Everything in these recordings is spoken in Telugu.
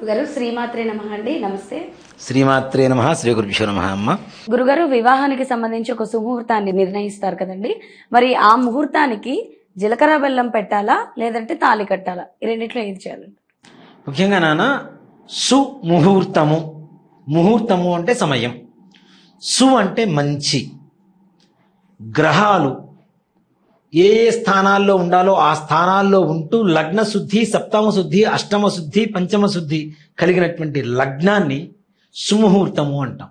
గురుగారు శ్రీమాత్రే నమ అండి. నమస్తే. శ్రీమాత్రే నమ శ్రీ గురుభ్యో నమ అమ్మ. గురుగారు వివాహానికి సంబంధించి ఒక సుముహూర్తాన్ని నిర్ణయిస్తారు కదండి. మరి ఆ ముహూర్తానికి జీలకర్ర బెల్లం పెట్టాలా లేదంటే తాళి కట్టాలా? ఈ రెండిట్లో ఏది చేయాలండి ముఖ్యంగా నాన్న సుముహూర్తము. ముహూర్తము అంటే సమయం. సు అంటే మంచి. గ్రహాలు ఏ ఏ స్థానాల్లో ఉండాలో ఆ స్థానాల్లో ఉంటూ లగ్న శుద్ధి సప్తమ శుద్ధి అష్టమ శుద్ధి పంచమ శుద్ధి కలిగినటువంటి లగ్నాన్ని సుముహూర్తము అంటాం.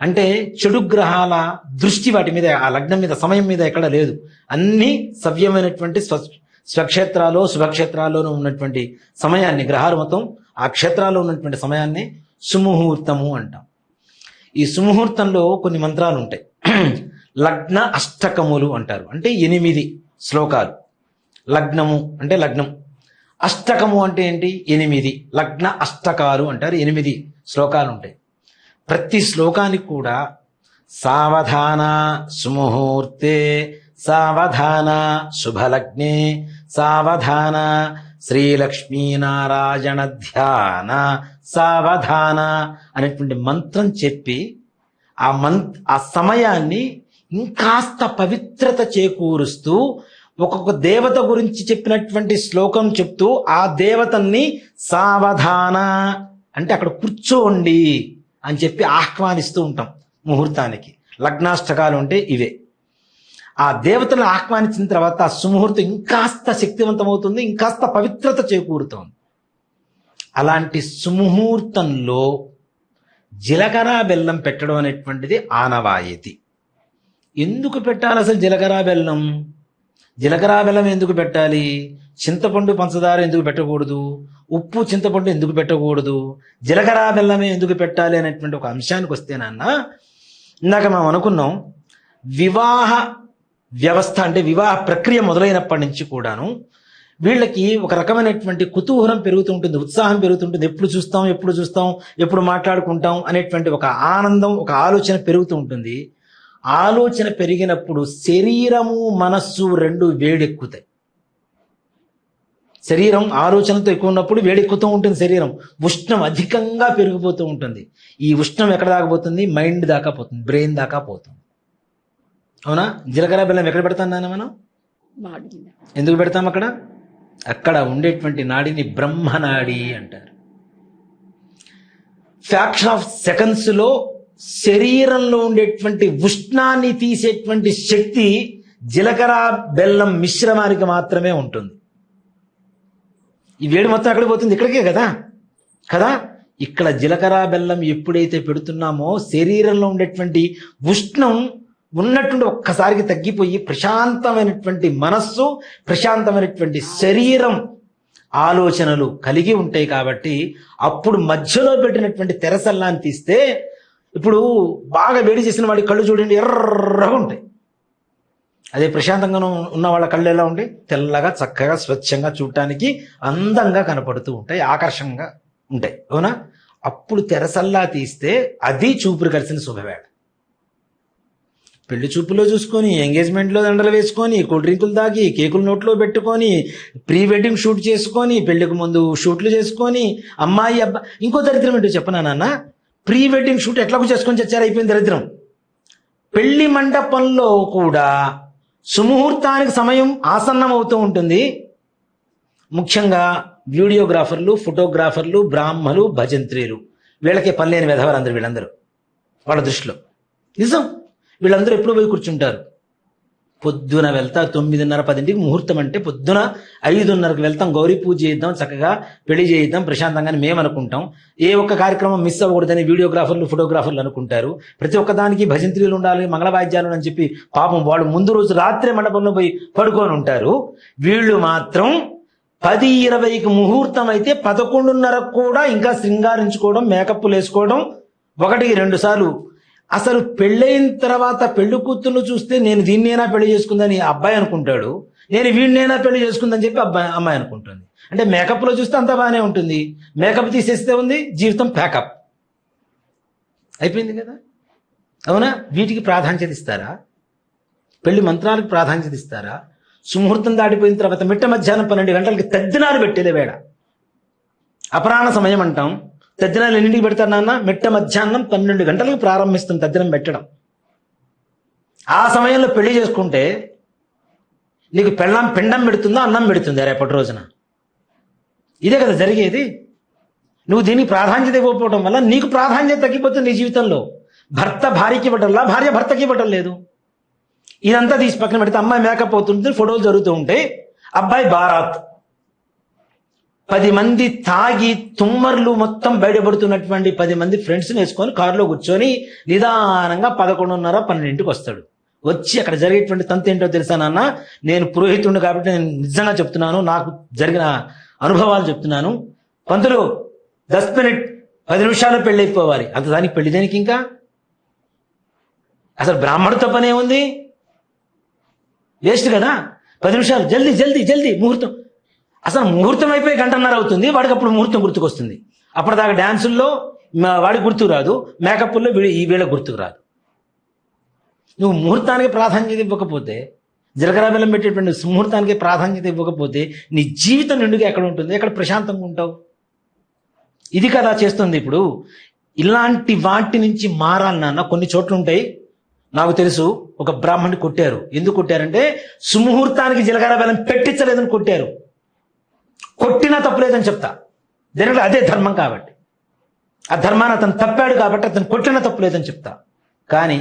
అంటే చెడు గ్రహాల దృష్టి వాటి మీద ఆ లగ్నం మీద సమయం మీద ఎక్కడ లేదు. అన్ని సవ్యమైనటువంటి స్వ స్వక్షేత్రాలు శుభక్షేత్రాల్లోనూ ఉన్నటువంటి సమయాన్ని గ్రహాలు మొత్తం ఆ క్షేత్రాల్లో ఉన్నటువంటి సమయాన్ని సుముహూర్తము అంటాం. ఈ సుముహూర్తంలో కొన్ని మంత్రాలు ఉంటాయి. లగ్న అష్టకములు అంటారు. అంటే ఎనిమిది శ్లోకాలు. లగ్నము అంటే లగ్నం. అష్టకము అంటే ఏంటి? ఎనిమిది. లగ్న అష్టకాలు అంటారు. ఎనిమిది శ్లోకాలు ఉంటాయి. ప్రతి శ్లోకానికి కూడా సావధాన సుముహూర్తే సావధాన శుభలగ్నే సావధాన శ్రీలక్ష్మీనారాయణ ధ్యాన సావధాన అనేటువంటి మంత్రం చెప్పి ఆ మంత్ ఆ సమయాన్ని ఇంకాస్త పవిత్రత చేకూరుస్తూ ఒక్కొక్క దేవత గురించి చెప్పినటువంటి శ్లోకం చెప్తూ ఆ దేవతల్ని సావధాన అంటే అక్కడ కూర్చోండి అని చెప్పి ఆహ్వానిస్తూ ఉంటాం ముహూర్తానికి. లగ్నాష్టకాలు అంటే ఇవే. ఆ దేవతలను ఆహ్వానించిన తర్వాత ఆ సుముహూర్తం ఇంకాస్త శక్తివంతమవుతుంది ఇంకాస్త పవిత్రత చేకూరుతోంది. అలాంటి సుముహూర్తంలో జీలకర్ర బెల్లం పెట్టడం అనేటువంటిది ఆనవాయితీ. ఎందుకు పెట్టాలి అసలు జీలకర్ర బెల్లం? జీలకర్ర బెల్లం ఎందుకు పెట్టాలి? చింతపండు పంచదార ఎందుకు పెట్టకూడదు? ఉప్పు చింతపండు ఎందుకు పెట్టకూడదు? జీలకర్ర బెల్లమే ఎందుకు పెట్టాలి అనేటువంటి ఒక అంశానికి వస్తే నాన్న ఇందాక మనం అనుకున్నాం వివాహ వ్యవస్థ అంటే వివాహ ప్రక్రియ మొదలైనప్పటి నుంచి కూడాను వీళ్ళకి ఒక రకమైనటువంటి కుతూహలం పెరుగుతుంటుంది ఉత్సాహం పెరుగుతుంటుంది ఎప్పుడు చూస్తాం ఎప్పుడు చూస్తాం ఎప్పుడు మాట్లాడుకుంటాం అనేటువంటి ఒక ఆనందం ఒక ఆలోచన పెరుగుతూ ఉంటుంది. ఆలోచన పెరిగినప్పుడు శరీరము మనస్సు రెండు వేడెక్కుతాయి. శరీరం ఆలోచనతో ఎక్కువ ఉన్నప్పుడు వేడెక్కుతూ ఉంటుంది శరీరం. ఉష్ణం అధికంగా పెరిగిపోతూ ఉంటుంది. ఈ ఉష్ణం ఎక్కడ దాకా పోతుంది? మైండ్ దాకా పోతుంది బ్రెయిన్ దాకా పోతుంది. అవునా? జీలకర్ర బెల్లం ఎక్కడ పెడతాం నాన్న మనం. ఎందుకు పెడతాం అక్కడ? అక్కడ ఉండేటువంటి నాడిని బ్రహ్మనాడి అంటారు. ఫ్యాక్షన్ ఆఫ్ సెకండ్స్లో శరీరంలో ఉండేటువంటి ఉష్ణాన్ని తీసేటువంటి శక్తి జీలకర్ర బెల్లం మిశ్రమానికి మాత్రమే ఉంటుంది. ఈ వేడి మొత్తం ఎక్కడికి పోతుంది ఇక్కడికే కదా? కదా? ఇక్కడ జీలకర్ర బెల్లం ఎప్పుడైతే పెడుతున్నామో శరీరంలో ఉండేటువంటి ఉష్ణం ఉన్నటువంటి ఒక్కసారికి తగ్గిపోయి ప్రశాంతమైనటువంటి మనస్సు ప్రశాంతమైనటువంటి శరీరం ఆలోచనలు కలిగి ఉంటాయి కాబట్టి అప్పుడు మధ్యలో పెట్టినటువంటి తెరసల్లాన్ని తీస్తే ఇప్పుడు బాగా వేడి చేసిన వాడి కళ్ళు చూడండి ఎర్రగా ఉంటాయి. అదే ప్రశాంతంగా ఉన్న వాళ్ళ కళ్ళు ఎలా ఉంటాయి? తెల్లగా చక్కగా స్వచ్ఛంగా చూడటానికి అందంగా కనపడుతూ ఉంటాయి ఆకర్షణగా ఉంటాయి. అవునా? అప్పుడు తెరసల్లా తీస్తే అది చూపురు కలిసిన శుభవేళ. పెళ్ళి చూపులో చూసుకొని ఎంగేజ్మెంట్లో దండలు వేసుకొని కూల్ డ్రింకులు తాగి కేకులు నోట్లో పెట్టుకొని ప్రీ వెడ్డింగ్ షూట్ చేసుకొని పెళ్ళికి ముందు షూట్లు చేసుకొని అమ్మాయి అబ్బా ఇంకో దరిద్రం ఏంటో చెప్పనా నాన్న? ప్రీ వెడ్డింగ్ షూట్ ఎట్లాగో చేసుకొని చచ్చారు? అయిపోయింది దరిద్రం. పెళ్ళి మండపంలో కూడా సుముహూర్తానికి సమయం ఆసన్నం అవుతూ ఉంటుంది. ముఖ్యంగా వీడియోగ్రాఫర్లు ఫోటోగ్రాఫర్లు బ్రాహ్మలు భజంత్రీలు. వీళ్ళకే పనిలేని విధవారు అందరు వీళ్ళందరూ. వాళ్ళ దృష్టిలో. నిజం. వీళ్ళందరూ ఎప్పుడు పోయి కూర్చుంటారు. పొద్దున వెళ్తా తొమ్మిదిన్నర పదింటికి ముహూర్తం అంటే పొద్దున ఐదున్నరకు వెళ్తాం గౌరీ పూజ చేద్దాం చక్కగా పెళ్ళి చేద్దాం ప్రశాంతంగా అని మేము అనుకుంటాం. ఏ ఒక్క కార్యక్రమం మిస్ అవ్వకూడదని వీడియోగ్రాఫర్లు ఫోటోగ్రాఫర్లు అనుకుంటారు. ప్రతి ఒక్కదానికి భజంత్రీలు ఉండాలి మంగళవాద్యాలు అని చెప్పి పాపం వాళ్ళు ముందు రోజు రాత్రే మండపంలో పోయి పడుకొని ఉంటారు. వీళ్ళు మాత్రం పది ఇరవైకి ముహూర్తం అయితే పదకొండున్నరకు కూడా ఇంకా శృంగారించుకోవడం మేకప్లు వేసుకోవడం ఒకటికి రెండు సార్లు అసలు పెళ్ళైన తర్వాత పెళ్ళి కూతుర్లు చూస్తే నేను దీన్నైనా పెళ్ళి చేసుకుందని అబ్బాయి అనుకుంటాడు? నేను వీడినైనా పెళ్ళి చేసుకుందని చెప్పి అబ్బాయి అమ్మాయి అనుకుంటుంది. అంటే మేకప్లో చూస్తే అంతా బాగానే ఉంటుంది. మేకప్ తీసేస్తే ఉంది జీవితం ప్యాకప్. అయిపోయింది కదా? అవునా? వీటికి ప్రాధాన్యత ఇస్తారా? పెళ్ళి మంత్రాలకు ప్రాధాన్యత ఇస్తారా? సుముహూర్తం దాటిపోయిన తర్వాత మిట్ట మధ్యాహ్నం పన్నెండు గంటలకి తద్దినాలు పెట్టేదే వేడ అపరాహ్న సమయం అంటాం. తద్దినాలు ఎన్నింటికి పెడతారు నాన్న? మిట్ట మధ్యాహ్నం పన్నెండు గంటలకు ప్రారంభిస్తుంది తద్దినం పెట్టడం. ఆ సమయంలో పెళ్ళి చేసుకుంటే నీకు పెళ్ళం పిండం పెడుతుందా అన్నం పెడుతుందా రేపటి రోజున. ఇదే కదా జరిగేది. నువ్వు దీనికి ప్రాధాన్యత ఇవ్వకపోవడం వల్ల నీకు ప్రాధాన్యత తగ్గిపోతుంది నీ జీవితంలో. భర్త భార్యకి ఇవ్వటంలా భార్య భర్తకి ఇవ్వటం లేదు. ఇదంతా తీసి పక్కన పెడితే అమ్మాయి మేకప్ అవుతుంటే ఫోటోలు జరుగుతూ ఉంటాయి. అబ్బాయి బారాత్. పది మంది తాగి తుమ్మర్లు మొత్తం బయటపడుతున్నటువంటి పది మంది ఫ్రెండ్స్ వేసుకొని కారులో కూర్చొని నిదానంగా పదకొండున్నర పన్నెండింటికి వస్తాడు. వచ్చి అక్కడ జరిగేటువంటి తంతు ఏంటో తెలుసా నాన్న? నేను పురోహితుడు కాబట్టి నేను నిజంగా చెప్తున్నాను నాకు జరిగిన అనుభవాలు చెప్తున్నాను. పంతులు దస్ మినిట్ పది నిమిషాలు పెళ్ళి అయిపోవాలి. అంత దానికి పెళ్ళి దేనికి ఇంకా? అసలు బ్రాహ్మణుతో పనే ఉంది? వేస్ట్ కదా? పది నిమిషాలు జల్దీ జల్దీ జల్దీ ముహూర్తం. అసలు ముహూర్తం అయిపోయి గంటన్నర అవుతుంది వాడికి అప్పుడు ముహూర్తం గుర్తుకొస్తుంది. అప్పటిదాకా డ్యాన్సుల్లో మా- వాడికి గుర్తుకు రాదు మేకప్లో ఈ వేళ గుర్తుకు రాదు. నువ్వు ముహూర్తానికి ప్రాధాన్యత ఇవ్వకపోతే జీలకర్ర బెల్లం పెట్టేటువంటి ముహూర్తానికి ప్రాధాన్యత ఇవ్వకపోతే నీ జీవితం నిండుగా ఎక్కడ ఉంటుంది? ఎక్కడ ప్రశాంతంగా ఉంటావు? ఇది కదా చేస్తుంది ఇప్పుడు. ఇలాంటి వాటి నుంచి మారాలి నాన్న. కొన్ని చోట్ల ఉంటాయి. నాకు తెలుసు ఒక బ్రాహ్మణ్ని కొట్టారు. ఎందుకు కొట్టారంటే సుముహూర్తానికి జీలకర్ర బెల్లం పెట్టించలేదని కొట్టారు. కొట్టినా తప్పులేదని చెప్తా. దీనిలో అదే ధర్మం కాబట్టి. ఆ ధర్మాన్ని అతను తప్పాడు కాబట్టి అతను కొట్టినా తప్పులేదని చెప్తా. కానీ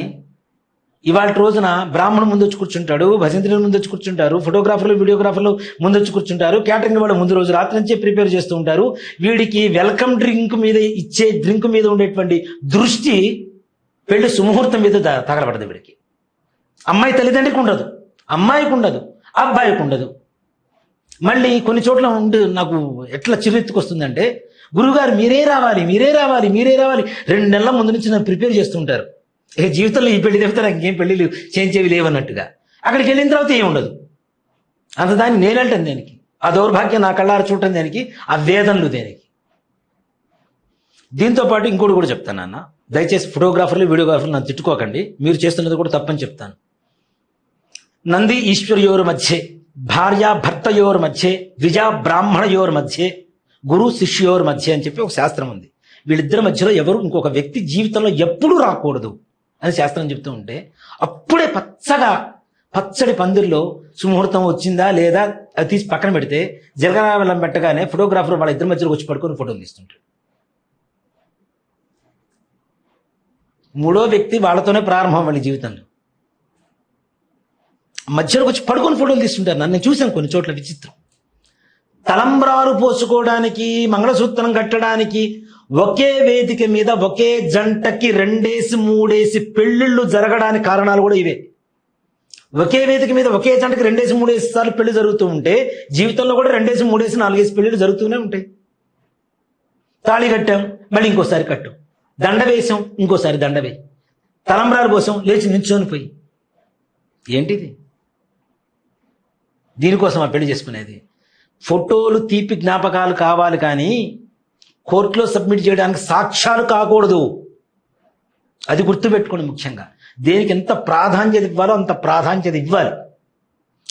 ఇవాళ రోజున బ్రాహ్మణుడు ముందు వచ్చి కూర్చుంటాడు భజంత్రులు ముందు వచ్చి కూర్చుంటారు ఫోటోగ్రాఫర్లు వీడియోగ్రాఫర్లు ముందు వచ్చి కూర్చుంటారు క్యాటరింగ్ వాళ్ళు ముందు రోజు రాత్రి నుంచే ప్రిపేర్ చేస్తూ ఉంటారు. వీడికి వెల్కమ్ డ్రింక్ మీద ఇచ్చే డ్రింక్ మీద ఉండేటువంటి దృష్టి పెళ్ళి సుముహూర్తం మీద తగలబడదు వీడికి. అమ్మాయి తల్లిదండ్రికి ఉండదు అమ్మాయికి ఉండదు అబ్బాయికి ఉండదు. మళ్ళీ కొన్ని చోట్ల ఉండి నాకు ఎట్లా చిరెత్తుకొస్తుందంటే గురుగారు మీరే రావాలి మీరే రావాలి మీరే రావాలి. రెండు నెలల ముందు నుంచి నన్ను ప్రిపేర్ చేస్తుంటారు. ఇక జీవితంలో ఈ పెళ్ళి తప్పితే నాకు ఇంకేం పెళ్ళిలు చేయించేవి లేవన్నట్టుగా. అక్కడికి వెళ్ళిన తర్వాత ఏం ఉండదు. అంత దాన్ని నేనంటాను దానికి? ఆ దౌర్భాగ్యం నా కళ్ళారు చూడటం దానికి? ఆ వేదనలు దేనికి? దీంతో పాటు ఇంకోటి కూడా చెప్తాను అన్న దయచేసి ఫోటోగ్రాఫర్లు వీడియోగ్రాఫర్లు నన్ను తిట్టుకోకండి. మీరు చేస్తున్నది కూడా తప్పని చెప్తాను. నంది ఈశ్వర్యోర్ మధ్యే. భార్యాభర్తయోర్ మధ్య మధ్యే ద్విజ బ్రాహ్మణయోర్ మధ్య గురు శిష్యోర్ మధ్య అని చెప్పి ఒక శాస్త్రం ఉంది. వీళ్ళిద్దరి మధ్యలో ఎవరు ఇంకొక వ్యక్తి జీవితంలో ఎప్పుడూ రాకూడదు అని శాస్త్రం చెప్తూ ఉంటే అప్పుడే పచ్చగా పచ్చడి పందిరిలో సుముహూర్తం వచ్చిందా లేదా అది తీసి పక్కన పెడితే జలగరావెల్లం పెట్టగానే ఫోటోగ్రాఫర్ వాళ్ళ ఇద్దరి మధ్యలో వచ్చి పడుకొని ఫోటోలు తీస్తుంటాడు. మూడో వ్యక్తి వాళ్ళతోనే ప్రారంభం వాళ్ళ జీవితంలో. మధ్యలోకి వచ్చి పడుకొని ఫోటోలు తీసుకుంటారు నన్ను. చూశాను కొన్ని చోట్ల విచిత్రం. తలంబ్రాలు పోసుకోవడానికి మంగళసూత్రం కట్టడానికి ఒకే వేదిక మీద ఒకే జంటకి రెండేసి మూడేసి పెళ్ళిళ్ళు జరగడానికి కారణాలు కూడా ఇవే. ఒకే వేదిక మీద ఒకే జంటకి రెండేసి మూడేసి సార్లు పెళ్ళి జరుగుతూ ఉంటే జీవితంలో కూడా రెండేసి మూడేసి నాలుగేసి పెళ్ళిళ్ళు జరుగుతూనే ఉంటాయి. తాళి కట్టాం మళ్ళీ ఇంకోసారి కట్టాం. దండ వేసాం ఇంకోసారి దండ వేయి. తలంబ్రాలు పోసాం లేచి నిల్చొని పోయి. ఏంటిది? దీనికోసం ఆ పెళ్ళి చేసుకునేది? ఫోటోలు తీపి జ్ఞాపకాలు కావాలి కానీ కోర్టులో సబ్మిట్ చేయడానికి సాక్ష్యాలు కాకూడదు. అది గుర్తుపెట్టుకోండి ముఖ్యంగా. దేనికి ఎంత ప్రాధాన్యత ఇవ్వాలో అంత ప్రాధాన్యత ఇవ్వాలి.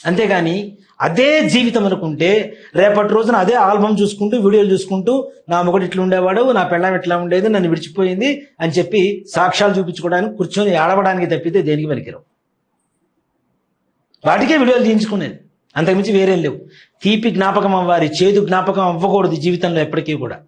అంతేగాని అదే జీవితం అనుకుంటే రేపటి రోజున అదే ఆల్బమ్ చూసుకుంటూ వీడియోలు చూసుకుంటూ నా మొగడు ఇట్లా ఉండేవాడు నా పెళ్ళం ఇట్లా ఉండేది నన్ను విడిచిపోయింది అని చెప్పి సాక్ష్యాలు చూపించుకోవడానికి కూర్చొని ఆడవడానికి తప్పితే దేనికి పనికిరావు? వాటికే వీడియోలు తీయించుకునేది. అంతకుమించి వేరేం లేవు. తీపి జ్ఞాపకం అవ్వాలి చేదు జ్ఞాపకం అవ్వకూడదు జీవితంలో ఎప్పటికీ కూడా.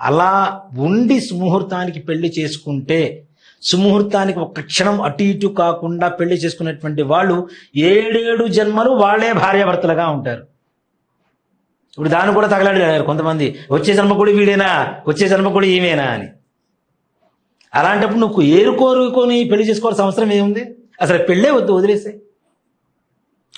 అలా ఉండి సుముహూర్తానికి పెళ్ళి చేసుకుంటే సుముహూర్తానికి ఒక్క క్షణం అటు ఇటు కాకుండా పెళ్ళి చేసుకున్నటువంటి వాళ్ళు ఏడేడు జన్మలు వాళ్ళే భార్యాభర్తలుగా ఉంటారు. ఇప్పుడు దాన్ని కూడా తగలాడారు కొంతమంది. వచ్చే జన్మ కూడా వీడేనా? వచ్చే జన్మ కూడా ఈమెనా? అని. అలాంటప్పుడు నువ్వు ఏరుకోరుకొని పెళ్ళి చేసుకోవాల్సిన అవసరం ఏముంది? అసలు పెళ్ళే వద్దు వదిలేసే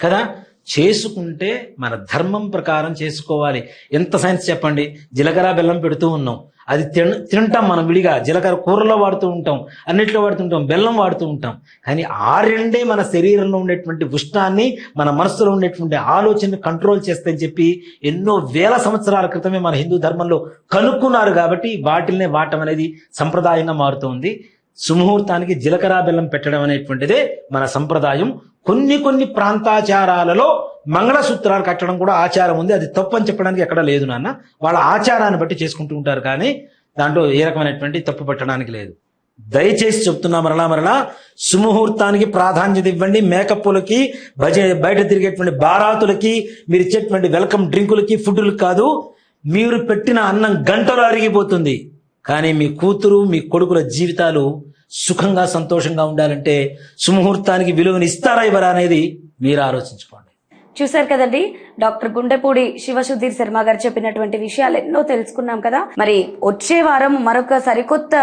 కదా? చేసుకుంటే మన ధర్మం ప్రకారం చేసుకోవాలి. ఎంత సైన్స్ చెప్పండి? జీలకర్ర బెల్లం పెడుతూ ఉన్నాం. అది తిన తింటాం మనం విడిగా. జీలకర్ర కూరలో వాడుతూ ఉంటాం. అన్నిట్లో వాడుతుంటాం బెల్లం వాడుతూ ఉంటాం. కానీ ఆ రెండే మన శరీరంలో ఉండేటువంటి ఉష్ణాన్ని మన మనసులో ఉండేటువంటి ఆలోచనని కంట్రోల్ చేస్తాయని చెప్పి ఎన్నో వేల సంవత్సరాల క్రితమే మన హిందూ ధర్మంలో కనుక్కున్నారు కాబట్టి వాటిల్నే వాడటం అనేది సంప్రదాయంగా మారుతుంది సుముహూర్తానికి జీలకర్ర బెల్లం పెట్టడం అనేటువంటిదే మన సంప్రదాయం. కొన్ని కొన్ని ప్రాంతాచారాలలో మంగళసూత్రాలు కట్టడం కూడా ఆచారం ఉంది. అది తప్పు అని చెప్పడానికి ఎక్కడ లేదు నాన్న. వాళ్ళ ఆచారాన్ని బట్టి చేసుకుంటూ ఉంటారు కానీ దాంట్లో ఏ రకమైనటువంటి తప్పు పెట్టడానికి లేదు. దయచేసి చెప్తున్నా మరలా మరలా సుముహూర్తానికి ప్రాధాన్యత ఇవ్వండి. మేకప్పులకి భజ బయట తిరిగేటువంటి బారాతులకి మీరు ఇచ్చేటువంటి వెల్కమ్ డ్రింకులకి ఫుడ్లకు కాదు మీరు పెట్టిన అన్నం గంటలో అరిగిపోతుంది. కానీ మీ కూతురు మీ కొడుకుల జీవితాలు సుఖంగా సంతోషంగా ఉండాలంటే సుముహూర్తానికి విలువని ఇస్తారా ఇవ్వరా అనేది మీరు ఆలోచించుకోండి. చూశారు కదండి డాక్టర్ గుండెపూడి శివసుధీర్ శర్మ గారు చెప్పినటువంటి విషయాలు ఎన్నో తెలుసుకున్నాం కదా. మరి వచ్చే వారం మరొక సరికొత్త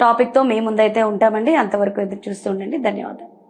టాపిక్తో మీ ముందైతే ఉంటామండి. అంతవరకు ఎదురు చూస్తూ ఉండండి. ధన్యవాదాలు.